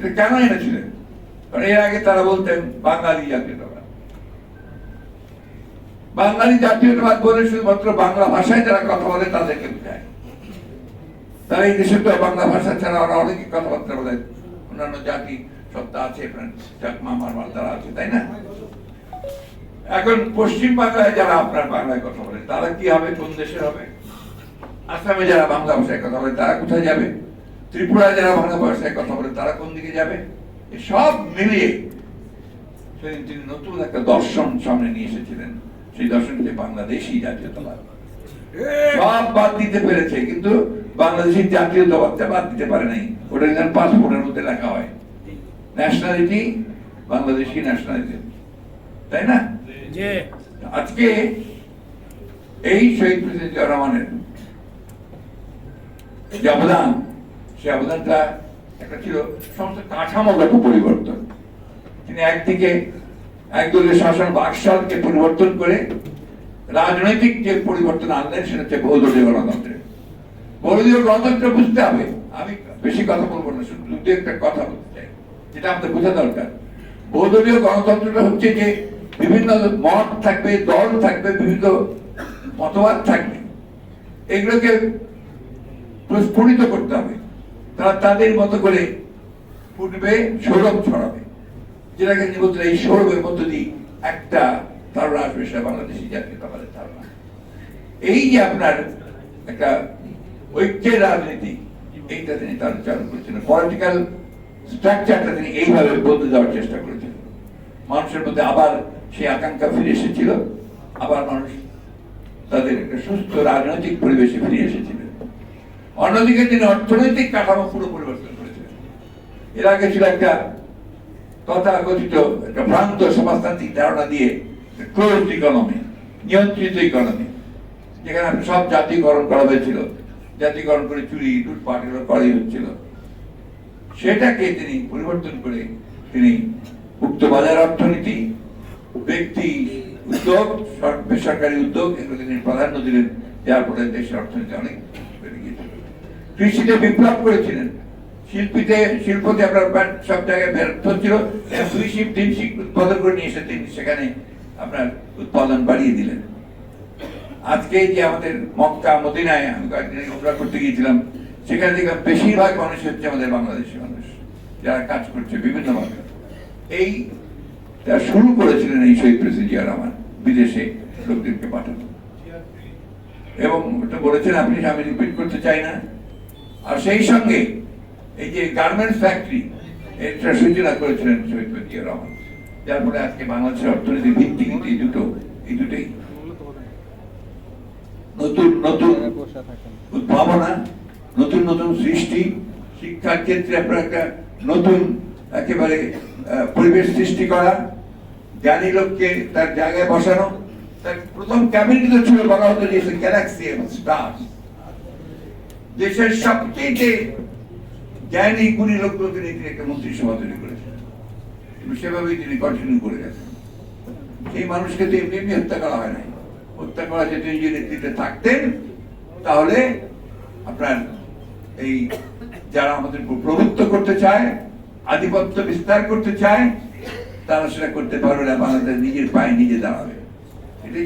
এটা কেন এনেছিলেন? কারণ এর আগে তারা বলতেন, বাঙালি জাতীয়তাবাদ। বাঙালি জাতীয়তাবাদ বলে শুধুমাত্র বাংলা ভাষায় যারা কথা বলে, তাদেরকে বোঝায়। তারা এই দেশে তো বাংলা ভাষা ছাড়া ওরা অনেকে কথাবার্তা বলে। অন্যান্য জাতি সত্তা আছে তারা আছে, তাই না? এখন পশ্চিম বাংলায় যারা আপনার বাংলায় কথা বলে, তারা কি হবে? কোন দেশে হবে? আসামে যারা বাংলা ভাষায় কথা বলে, তারা কোথায় যাবে? ত্রিপুরায় যারা বাংলা ভাষায় কথা বলে তারা কোন দিকে যাবে? সব মিলিয়ে সেদিন তিনি নতুন একটা দর্শন সামনে নিয়ে এসেছিলেন সেই দর্শনটি বাংলাদেশি জাতীয়তাবাদ। সব বাদ দিতে পেরেছে কিন্তু বাংলাদেশের জাতীয়তাবাদটা বাদ দিতে পারে নাই। ওটা যেন পাসপোর্টের মধ্যে লেখা হয়। ন্যাশনালিটি বাংলাদেশি ন্যাশনালিটি তাই না? আজকে এই শহীদ প্রেসিডেন্ট রহমানের অবদান সে অবদানটা একটা ছিল সমস্ত কাঠামোগত পরিবর্তন। তিনি একদিকে একদলীয় শাসন বাকশালকে পরিবর্তন করে রাজনৈতিক যে পরিবর্তন আনলেন, সেটা হচ্ছে বহুদলীয় গণতন্ত্রে বহুদলীয় গণতন্ত্র বুঝতে হবে। আমি বেশি কথা বলব না, শুধু দু একটা কথা বলতে চাই, যেটা আমাদের বোঝা দরকার। বহুদলীয় গণতন্ত্রটা হচ্ছে যে বিভিন্ন মত থাকবে, দল থাকবে, বিভিন্ন মতবাদ থাকবে। এগুলোকে প্রস্ফুটিত করতে হবে। তারা তাদের মতো করে ফুটবে, সৌরভ ছড়াবে। যেটাকে তিনি এই সৌরভের মধ্য দিয়ে একটা ধারণা আসবে, সেটা বাংলাদেশি জাতীয়তাবাদের ধারণা এই যে আপনার একটা ঐক্যের রাজনীতি, এইটা তিনি তার চালু করেছিলেন পলিটিক্যাল স্ট্রাকচারটা তিনি এইভাবে বদলে দেওয়ার চেষ্টা করেছিলেন মানুষের মধ্যে আবার সেই আকাঙ্ক্ষা ফিরে এসেছিল। আবার মানুষ তাদের একটা সুস্থ রাজনৈতিক পরিবেশে ফিরে এসেছিলেন অন্যদিকে তিনি অর্থনৈতিক কাঠামো পুরো পরিবর্তন করেছিলেন এর আগে ছিল একটা তথাকথিত একটা ভ্রান্ত সমাজতান্ত্রিক ধারণা দিয়ে ক্লোজ ইকোনমি নিয়ন্ত্রিত ইকোনমি যেখানে আপনি সব জাতীয়করণ করা হয়েছিল। জাতীয়করণ করে চুরি, লুটপাট এগুলো করাই হচ্ছিল। সেটাকে তিনি পরিবর্তন করে তিনি মুক্ত বাজার অর্থনীতি, ব্যক্তি, উদ্যোগ বেসরকারি উদ্যোগ, এগুলোকে তিনি প্রাধান্য দিলেন। যার ফলে দেশের অর্থনীতি অনেক কৃষিতে বিপ্লব করেছিলেন। শিল্পীতে, শিল্পতে আপনার ব্যাট সব জায়গায় ব্যর্থ ছিল। দুই শিপ তিন শিপ উৎপাদন করে নিয়ে এসে তিনি সেখানে আপনার উৎপাদন বাড়িয়ে দিলেন। আজকে যে আমাদের মক্কা, মদিনায় আমি কয়েকদিন উমরা করতে গিয়েছিলাম, সেখানে দেখলাম বেশিরভাগ মানুষ হচ্ছে আমাদের বাংলাদেশি মানুষ, যারা কাজ করছে বিভিন্ন ভাবে এই তা শুরু করেছিলেন এই শহীদ প্রেসিডেন্ট জিয়া রহমান, বিদেশে লোকদেরকে পাঠানো। এবং ওটা বলেছেন, আপনি আমি রিপিট করতে চাই না। আর সেই সঙ্গে এই যে গার্মেন্টস ফ্যাক্টরি এটা সূচনা করেছিলেন শহীদ প্রেসিডেন্ট রহমান। যার ফলে আজকে বাংলাদেশের অর্থনীতির ভিত্তি কিন্তু এই দুটো, এই দুটোই নতুন নতুন উদ্ভাবনা, নতুন নতুন সৃষ্টি। শিক্ষার ক্ষেত্রে আপনার একটা নতুন, একেবারে পরিবেশ সৃষ্টি করা। জ্ঞানী লোককে তার জায়গায় বসানো। তার প্রথম ক্যাবিনেট ছিল, বলা হতো যে গ্যালাক্সি এবং স্টার দেশের সবচেয়ে জ্ঞানী গুণী লোকগুলোকে নিয়ে তিনি একটা মন্ত্রিসভা তৈরি করেছেন। সেভাবেই তিনি কন্টিনিউ করে গেছেন। সেই মানুষকে তো এমনি এমনি হত্যা করা হয় নাই। হত্যা করা যদি তিনি যদি নেতৃত্বে থাকতেন, তাহলে আপনার এই যারা আমাদের প্রভুত্ব করতে চায়, আধিপত্য বিস্তার করতে চায়, তারা সেটা করতে পারবে না, বাংলাদেশ নিজের পায়ে নিজে দাঁড়াবে।